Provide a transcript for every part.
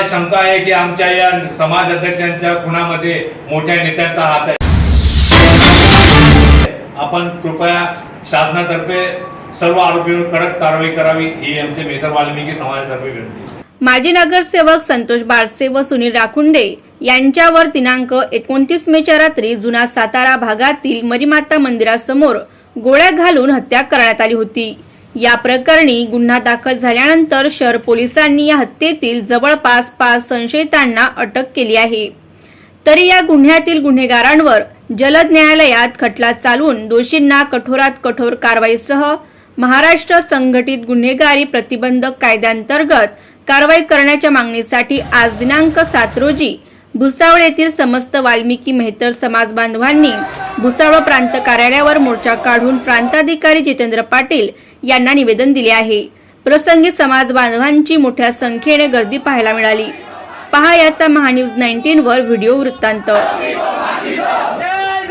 मला शंका आहे की आमच्या या समाज अध्यक्षांच्या खुणामध्ये मोठ्या नेत्यांचा हात आहे. आपण कृपया शासनातर्फे सर्व आरोपींवर कडक कारवाई करावी ही आमचे मेजर वाल्मिकी समाजातर्फे विनंती. माजी नगरसेवक संतोष बारसे व सुनील राखुंडे यांच्यावर दिनांक एकोणतीस मेच्या रात्री जुना सातारा भागातील मरीमाता मंदिरासमोर गोळ्या घालून हत्या करण्यात आली होती. या प्रकरणी गुन्हा दाखल झाल्यानंतर शहर पोलिसांनी या हत्येतील जवळपास पाच संशयितांना अटक केली आहे. तरी या गुन्ह्यातील गुन्हेगारांवर जलद न्यायालयात खटला चालवून दोषींना कठोरात कठोर कारवाईसह महाराष्ट्र संघटित गुन्हेगारी प्रतिबंधक कायद्याअंतर्गत कारवाई करण्याच्या मागणीसाठी आज दिनांक सात रोजी भुसावळ येथील समस्त वाल्मिकी मेहतर समाज बांधवांनी भुसावळ प्रांत कार्यालयावर मोर्चा काढून प्रांताधिकारी जितेंद्र पाटील यांना निवेदन दिले आहे प्रसंगी समाज बांधवांची मोठ्या संख्येने गर्दी पाहायला मिळाली पहा याचा महान्यूज नाईन्टीन वर व्हिडिओ वृत्तांत आरोपी को फांसी दो न्याय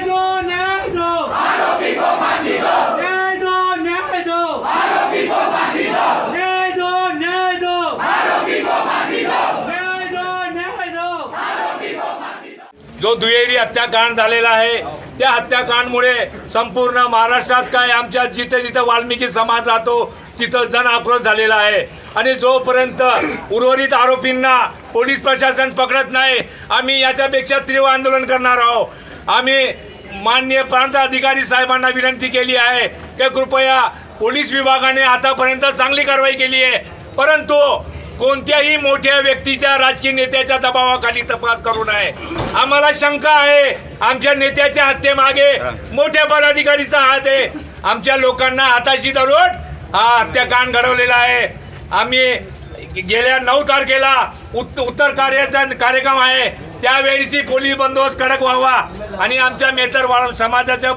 दो न्याय दो आरोपी को फांसी दो न्याय दो न्याय दो आरोपी को फांसी दो न्याय दो न्याय दो आरोपी को फांसी दो न्याय दो न्याय दो जो दुहेरी हत्याकांड झालेला आहे त्या हत्याकांडमुळे संपूर्ण महाराष्ट्रात काय आमच्या जिथे जिथं वाल्मिकी समाज राहतो तिथं जन आक्रोश झालेला आहे. आणि जोपर्यंत उर्वरित आरोपींना पोलीस प्रशासन पकडत नाही आम्ही याच्यापेक्षा तीव्र आंदोलन करणार आहोत. आम्ही माननीय प्रांत अधिकारी साहेबांना विनंती केली आहे की कृपया पोलीस विभागाने आतापर्यंत चांगली कारवाई केली आहे. परंतु कोणत्याही मोठ्या व्यक्तीच्या राजकीय नेत्याच्या दबावाखाली तपास करू नये. आम्हाला शंका आहे. आमच्या नेत्याच्या हत्येमागे मोठ्या पदाधिकारीचा हात आहे. आमच्या लोकांना हाताशी धरून हा हत्याकांड घडवलेला आहे. आम्ही गेल्या नऊ तारखेला उत उत्तर कार्याचा कार्यक्रम आहे. त्यावेळीची पोलीस बंदोबस्त कडक व्हावा आणि आमच्या मेतर समाजाच्या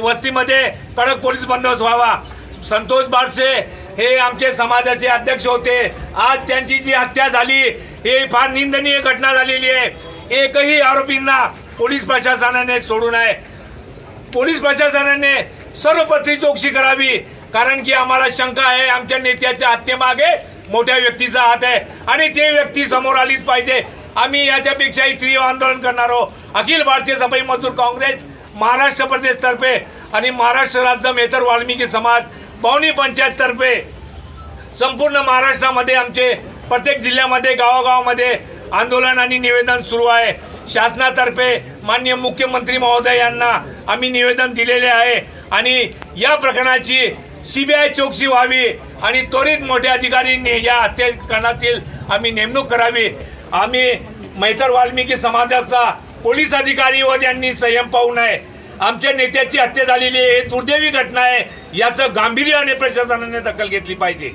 वस्तीमध्ये कडक पोलीस बंदोबस्त व्हावा. संतोष बारसे हे आमचे समाजाचे अध्यक्ष होते. आज त्यांची जी हत्या झाली हे फार निंदनीय घटना झालेली आहे. एकही आरोपींना पोलीस प्रशासनाने सोडू नये. पोलीस प्रशासनाने सर्वपत्री चौकशी करावी कारण की आम्हाला शंका आहे आमच्या नेत्याच्या हत्येमागे मोठ्या व्यक्तीचा हात आहे आणि ते व्यक्ती समोर आलीच पाहिजे. आम्ही याच्यापेक्षाही तीव्र आंदोलन करणार आहोत. अखिल भारतीय सफाई मजदूर काँग्रेस महाराष्ट्र प्रदेशतर्फे आणि महाराष्ट्र राज्य मेहतर वाल्मिकी समाज पावनी पंचायततर्फे संपूर्ण महाराष्ट्रामध्ये आमचे प्रत्येक जिल्ह्यामध्ये गावागावामध्ये आंदोलन आणि निवेदन सुरू आहे. शासनातर्फे माननीय मुख्यमंत्री महोदय यांना आम्ही निवेदन दिलेले आहे. आणि या प्रकरणाची सी बी आय चौकशी व्हावी आणि त्वरित मोठ्या अधिकारींनी या हत्याकांडातील आम्ही नेमणूक करावी. आम्ही मैतर वाल्मिकी समाजाचा पोलीस अधिकारी व त्यांनी संयम पाहू नये. आमच्या नेत्याची हत्या झालेली आहे. दुर्दैवी घटना आहे. याचं गांभीर्याने प्रशासनाने दखल घेतली पाहिजे.